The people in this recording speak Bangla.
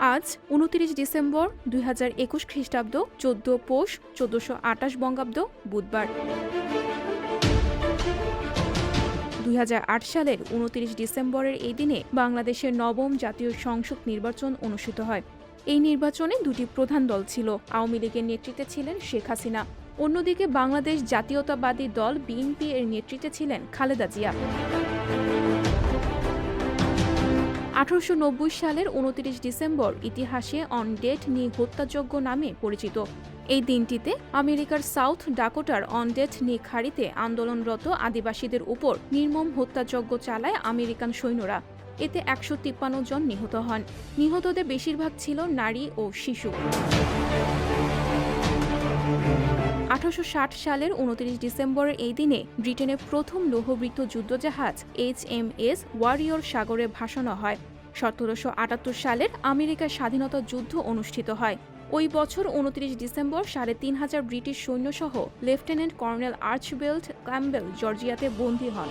আজ উনত্রিশ ডিসেম্বর দুই হাজার একুশ খ্রিস্টাব্দ, চোদ্দ পৌষ, চোদ্দশো আটাশ বঙ্গাব্দ, বুধবার। দুই হাজার আট সালের উনত্রিশ ডিসেম্বরের এই দিনে বাংলাদেশের নবম জাতীয় সংসদ নির্বাচন অনুষ্ঠিত হয়। এই নির্বাচনে দুটি প্রধান দল ছিল। আওয়ামী লীগের নেতৃত্বে ছিলেন শেখ হাসিনা। অন্যদিকে বাংলাদেশ জাতীয়তাবাদী দল বিএনপি এর নেতৃত্বে ছিলেন খালেদা জিয়া। আঠারোশো নব্বই সালের উনত্রিশ ডিসেম্বর ইতিহাসে অন ডেট নি হত্যাযজ্ঞ নামে পরিচিত। এই দিনটিতে আমেরিকার সাউথ ডাকোটার অনডেট নি খাড়িতে আন্দোলনরত আদিবাসীদের উপর নির্মম হত্যাযজ্ঞ চালায় আমেরিকান সৈন্যরা। এতে একশো তিপ্পান্ন জন নিহত হন। নিহতদের বেশিরভাগ ছিল নারী ও শিশু। আঠারোশো ষাট সালের উনত্রিশ ডিসেম্বরের এই দিনে ব্রিটেনের প্রথম লৌহবৃত্ত যুদ্ধজাহাজ এইচ এম এস ওয়ারিয়র সাগরে ভাসানো হয়। সতেরোশো আটাত্তর সালের আমেরিকার স্বাধীনতা যুদ্ধ অনুষ্ঠিত হয়। ওই বছর উনত্রিশ ডিসেম্বর সাড়ে তিন হাজার ব্রিটিশ সৈন্যসহ লেফটেন্যান্ট কর্নেল আর্চবেল্ট ক্যাম্বেল জর্জিয়াতে বন্দী হন।